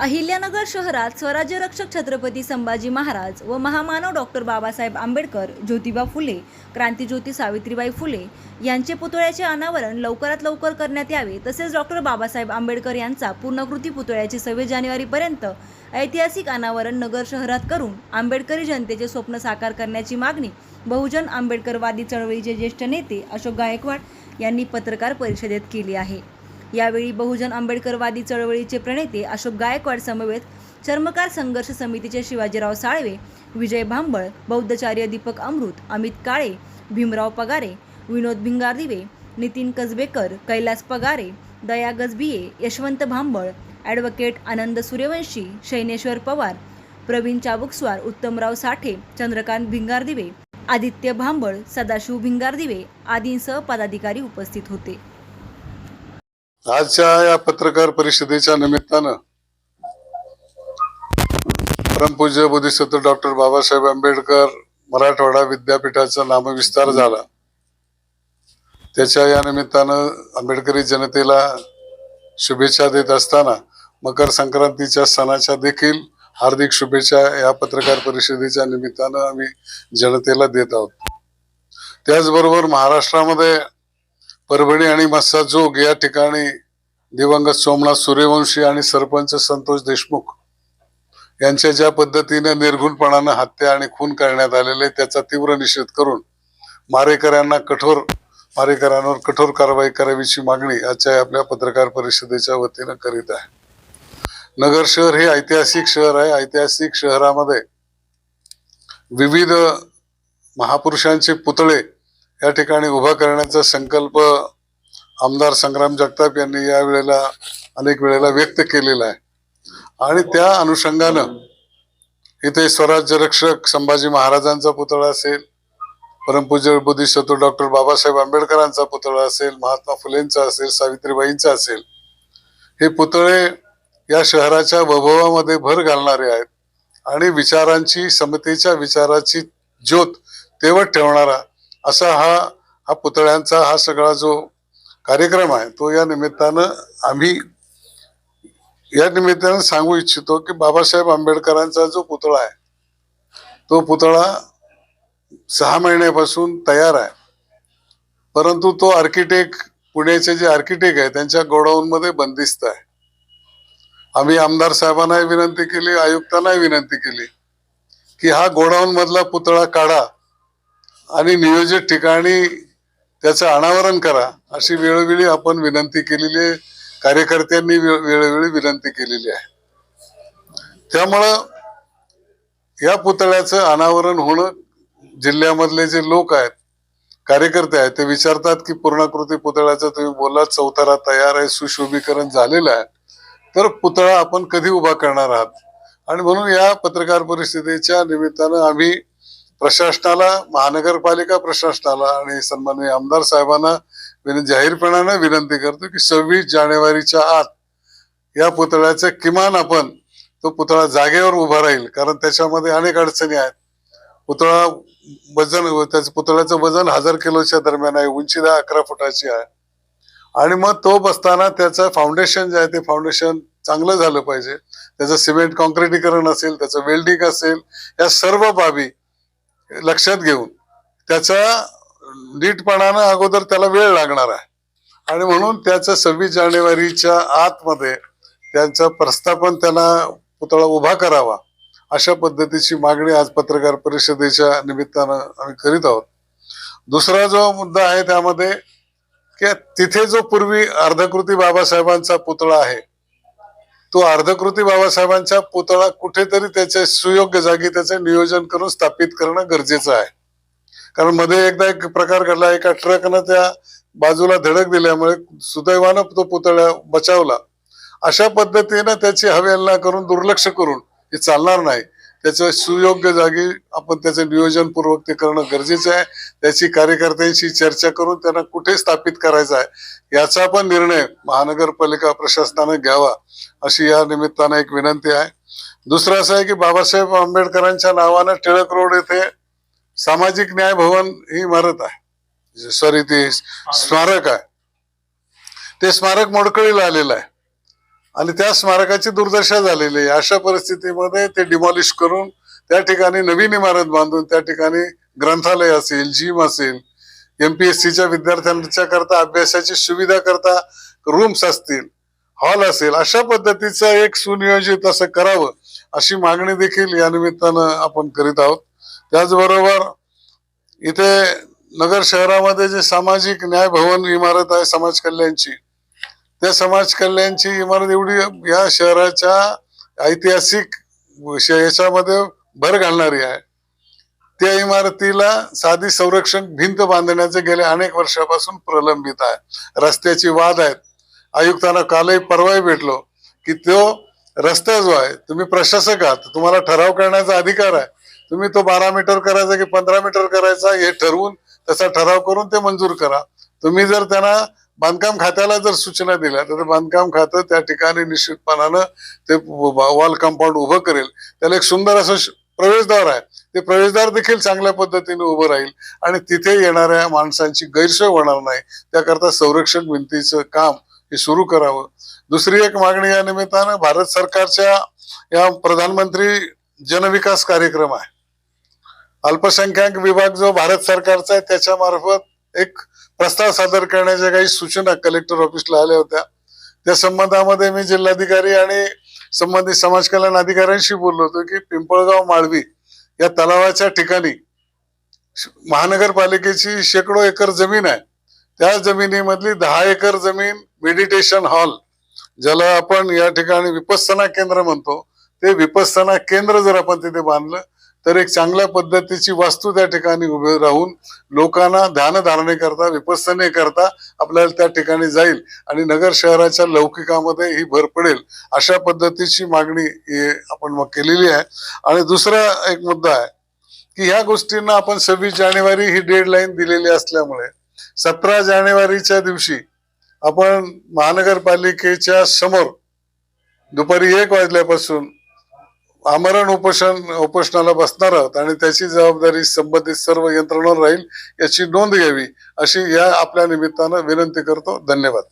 अहिल्यानगर शहरात स्वराज्य रक्षक छत्रपती संभाजी महाराज व महामानव डॉक्टर बाबासाहेब आंबेडकर ज्योतिबा फुले क्रांतीज्योती सावित्रीबाई फुले यांचे पुतळ्याचे अनावरण लवकरात लवकर करण्यात यावे तसेच डॉक्टर बाबासाहेब आंबेडकर यांचा पूर्णकृती पुतळ्याचे सव्वीस जानेवारीपर्यंत ऐतिहासिक अनावरण नगर शहरात करून आंबेडकरी जनतेचे स्वप्न साकार करण्याची मागणी बहुजन आंबेडकरवादी चळवळीचे ज्येष्ठ नेते अशोक गायकवाड यांनी पत्रकार परिषदेत केली आहे. यावेळी बहुजन आंबेडकरवादी चळवळीचे प्रणेते अशोक गायकवाड समवेत चर्मकार संघर्ष समितीचे शिवाजीराव साळवे विजय भांबळ बौद्धचार्य दीपक अमृत अमित काळे भीमराव पगारे विनोद भिंगारदिवे नितीन कसबेकर कैलास पगारे दया गजबिये यशवंत भांबळ ॲडव्होकेट आनंद सूर्यवंशी शैनेश्वर पवार प्रवीण चाबुकस्वार उत्तमराव साठे चंद्रकांत भिंगारदिवे आदित्य भांबळ सदाशिव भिंगारदिवे आदींसह पदाधिकारी उपस्थित होते. आजच्या या पत्रकार परिषदेच्या निमित्तानं परमपूज्य बोधिसत्व डॉक्टर बाबासाहेब आंबेडकर मराठवाडा विद्यापीठाचा नामविस्तार झाला. त्याच्या या निमित्तानं आंबेडकरी जनतेला शुभेच्छा देत असताना मकर संक्रांतीच्या सणाच्या देखील हार्दिक शुभेच्छा या पत्रकार परिषदेच्या निमित्तानं आम्ही जनतेला देत आहोत. त्याचबरोबर महाराष्ट्रामध्ये परभणी आणि मस्साजोग या ठिकाणी दिवंगत सोमनाथ सूर्यवंशी आणि सरपंच संतोष देशमुख यांच्या ज्या पद्धतीने निर्घुणपणानं हत्या आणि खून करण्यात आलेले त्याचा तीव्र निषेध करून मारेकऱ्यांना कठोर मारेकऱ्यांवर कठोर कारवाई करावीची मागणी आजच्या आपल्या पत्रकार परिषदेच्या वतीनं करीत आहे. नगर शहर हे ऐतिहासिक शहर आहे. ऐतिहासिक शहरामध्ये विविध महापुरुषांचे पुतळे या ठिकाणी उभा करण्याचा संकल्प आमदार संग्राम जगताप यांनी या वेळेला अनेक वेळेला व्यक्त केलेला आहे. आणि त्या अनुषंगानं इथे स्वराज्य रक्षक संभाजी महाराजांचा पुतळा असेल परमपूज्य बुद्धिशत्रू डॉक्टर बाबासाहेब आंबेडकरांचा पुतळा असेल महात्मा फुलेंचा असेल सावित्रीबाईंचा असेल हे पुतळे या शहराच्या वैभवामध्ये भर घालणारे आहेत. आणि विचारांची समतेच्या विचाराची ज्योत तेवत ठेवणारा असा हा हा पुतळ्यांचा हा सगळा जो कार्यक्रम आहे तो या निमित्तानं आम्ही या निमित्तानं सांगू इच्छितो की बाबासाहेब आंबेडकरांचा जो पुतळा आहे तो पुतळा सहा महिन्यापासून तयार आहे. परंतु तो आर्किटेक्ट पुण्याचे जे आर्किटेक्ट आहे त्यांच्या गोडाऊनमध्ये बंदिस्त आहे. आम्ही आमदार साहेबांनाही विनंती केली आयुक्तांनाही विनंती केली की हा गोडाऊन मधला पुतळा काढा. आणि नियोजित ठिकाणी त्याचं अनावरण करा अशी वेळोवेळी आपण विनंती केलेली आहे. कार्यकर्त्यांनी वेळोवेळी विनंती केलेली आहे. त्यामुळं या पुतळ्याचं अनावरण होणं जिल्ह्यामधले जे लोक आहेत कार्यकर्ते आहेत ते विचारतात की पूर्णाकृती पुतळ्याचं तुम्ही बोला चौथारा तयार आहे सुशोभीकरण झालेलं आहे. तर पुतळा आपण कधी उभा करणार आहात? आणि म्हणून या पत्रकार परिषदेच्या निमित्तानं आम्ही प्रशासनाला महानगरपालिका प्रशासनाला आणि सन्माननीय आमदार साहेबांना विन जाहीरपणानं विनंती करतो की सव्वीस जानेवारीच्या आत या पुतळ्याचं किमान आपण तो पुतळा जागेवर उभा राहील कारण त्याच्यामध्ये अनेक अडचणी आहेत. पुतळा वजन त्याचं पुतळ्याचं वजन हजार किलोच्या दरम्यान आहे उंची दहा अकरा फुटाची आहे. आणि मग तो बसताना त्याचं फाउंडेशन जे आहे ते फाउंडेशन चांगलं झालं पाहिजे. त्याचं सिमेंट कॉन्क्रिटीकरण असेल त्याचं वेल्डिंग असेल या सर्व बाबी लक्षात घेऊन. त्याचा नीटपणानं अगोदर त्याला वेळ लागणार आहे. आणि म्हणून त्याचं सव्वीस जानेवारीच्या आतमध्ये त्यांचं प्रस्थापन त्यांना पुतळा उभा करावा अशा पद्धतीची मागणी आज पत्रकार परिषदेच्या निमित्तानं आम्ही करीत आहोत. दुसरा जो मुद्दा आहे त्यामध्ये की तिथे जो पूर्वी अर्धकृती बाबासाहेबांचा पुतळा आहे तो अर्धकृती बाबासाहेबांचा पुतळा कुठेतरी त्याच्या सुयोग्य जागी त्याचं नियोजन करून स्थापित करणं गरजेचं आहे. कारण मध्ये एकदा एक प्रकार घडला एका ट्रकनं त्या बाजूला धडक दिल्यामुळे सुदैवानं तो पुतळा बचावला. अशा पद्धतीनं त्याची हवेलना करून दुर्लक्ष करून हे चालणार नाही. त्याचं सुयोग्य जागी आपण त्याचं नियोजनपूर्वक ते करणं गरजेचं आहे. त्याची कार्यकर्त्यांशी चर्चा करून त्यांना कुठे स्थापित करायचं आहे याचा पण निर्णय महानगरपालिका प्रशासनाने घ्यावा अशी या निमित्तानं एक विनंती आहे. दुसरं असं आहे की बाबासाहेब आंबेडकरांच्या नावानं टिळक रोड येथे सामाजिक न्याय भवन ही इमारत आहे. सॉरी ते स्मारक आहे. ते स्मारक मोडकळीला आलेलं आहे. आणि त्या स्मारकाची दुर्दशा झालेली आहे. अशा परिस्थितीमध्ये ते डिमॉलिश करून त्या ठिकाणी नवीन इमारत बांधून त्या ठिकाणी ग्रंथालय असेल जिम असेल एमपीएससीच्या विद्यार्थ्यांच्या करता अभ्यासाची सुविधा करता रूम्स असतील हॉल असेल अशा पद्धतीचं एक सुनियोजित असं करावं अशी मागणी देखील या निमित्तानं आपण करीत आहोत. त्याचबरोबर इथे नगर शहरामध्ये जे सामाजिक न्याय भवन इमारत आहे समाज कल्याणची त्या समाज कल्याणची इमारत एवढी या शहराच्या ऐतिहासिक याच्यामध्ये भर घालणारी आहे. त्या इमारतीला साधी संरक्षण भिंत बांधण्याचे गेले अनेक वर्षापासून प्रलंबित आहे. रस्त्याची वाद आहेत. आयुक्तांना कालही परवाही भेटलो की तो रस्ता जो आहे तुम्ही प्रशासक आहात तुम्हाला ठराव करण्याचा अधिकार आहे. तुम्ही तो बारा मीटर करायचा की पंधरा मीटर करायचा हे ठरवून तसा ठराव करून ते मंजूर करा. तुम्ही जर त्यांना बांधकाम खात्याला जर सूचना दिल्या तर बांधकाम खातं त्या ठिकाणी निश्चितपणानं ते वॉल कंपाऊंड उभं करेल. त्याला एक सुंदर असं प्रवेशद्वार आहे. ते प्रवेशद्वार देखील चांगल्या पद्धतीने उभं राहील आणि तिथे येणाऱ्या माणसांची गैरसोय होणार नाही. त्याकरता संरक्षण भिंतीचं काम हे सुरू करावं. दुसरी एक मागणी या निमित्तानं भारत सरकारच्या या प्रधानमंत्री जनविकास कार्यक्रम आहे. अल्पसंख्याक विभाग जो भारत सरकारचा आहे त्याच्या मार्फत एक प्रस्ताव सादर करण्याच्या काही सूचना कलेक्टर ऑफिसला आल्या होत्या. त्या संबंधामध्ये मी जिल्हाधिकारी आणि संबंधित समाज कल्याण अधिकाऱ्यांशी बोललो होतो की पिंपळगाव माळवी या तलावाच्या ठिकाणी महानगरपालिकेची शेकडो एकर जमीन आहे. त्या जमिनीमधली दहा एकर जमीन मेडिटेशन हॉल ज्याला आपण या ठिकाणी विपस्तना केंद्र म्हणतो. ते विपस्तना केंद्र जर आपण तिथे बांधलं तर एक चांगल्या पद्धतीची वास्तू त्या ठिकाणी उभे राहून लोकांना ध्यानधारणे करता विपसने करता आपल्याला त्या ठिकाणी जाईल आणि नगर शहराच्या लौकिकामध्ये ही भर पडेल अशा पद्धतीची मागणी आपण मग केलेली आहे. आणि दुसरा एक मुद्दा आहे की ह्या गोष्टींना आपण सव्वीस जानेवारी ही डेडलाईन दिलेली असल्यामुळे सतरा जानेवारीच्या दिवशी आपण महानगरपालिकेच्या समोर दुपारी एक वाजल्यापासून आमरण उपोषण उपोषणाला बसणार आहोत आणि त्याची जबाबदारी संबंधित सर्व यंत्रणांवर राहील याची नोंद घ्यावी अशी या आपल्या निमित्तानं विनंती करतो. धन्यवाद.